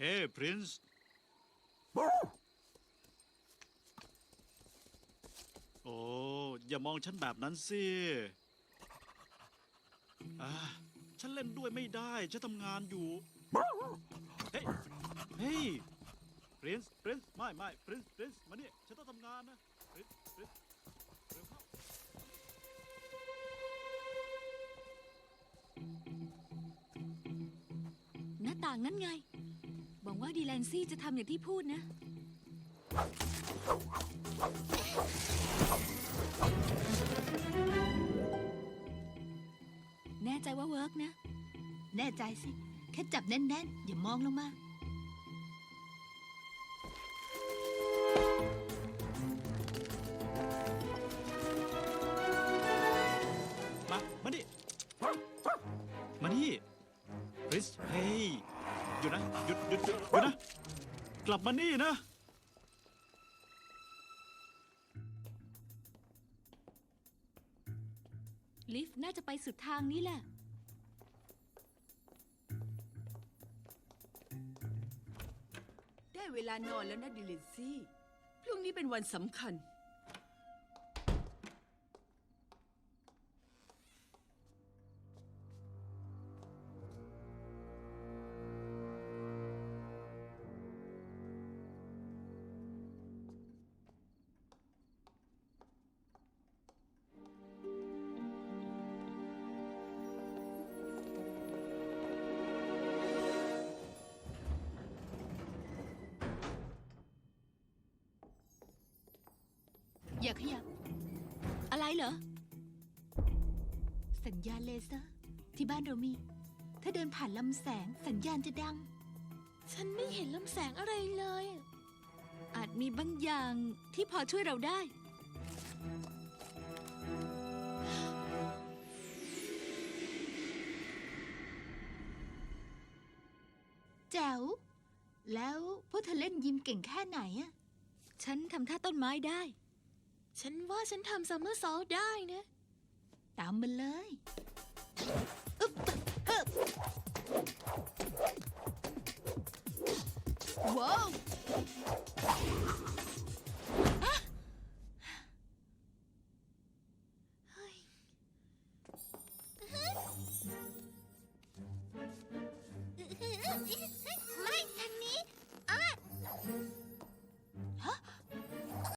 เฮ้พรินซ์โอ้อย่ามองฉันแบบนั้นสิอ่าฉันเล่นด้วยไม่ได้ ฉันทำงานอยู่ เฮ้ย เฮ้ยพรินซ์พรินซ์ไม่ไม่พรินซ์พรินซ์มาเนี่ยฉันต้องทำงานนะพรินซ์พรินซ์เร็วเข้าหน้าต่างนั่นไง วังว่าดีแลนซี่จะทำอย่างที่พูดนะ แน่ใจว่าเวิร์กนะ แน่ใจสิ แค่จับแน่นๆ อย่ามองลงมา มา มานี่ มานี่คริสเฮ้ย หยุดนะหยุดหยุดหยุดหยุดนะ กลับมานี่นะ ลิฟต์น่าจะไปสุดทางนี้แหละ ได้เวลานอนแล้วนะดิลินซี่ พรุ่งนี้เป็นวันสำคัญ อย่าขยับ อะไรเหรอ สัญญาณเลเซอร์ ที่บ้านเรามี ถ้าเดินผ่านลำแสงสัญญาณจะดัง ฉันไม่เห็นลำแสงอะไรเลย อาจมีบางอย่างที่พอช่วยเราได้ แจ๋ว แล้วพวกเธอเล่นยิมเก่งแค่ไหนอะ ฉันทำท่าต้นไม้ได้ ฉันว่าฉันทำซัมเมอร์ซอลได้นะ ตามมาเลยว้าว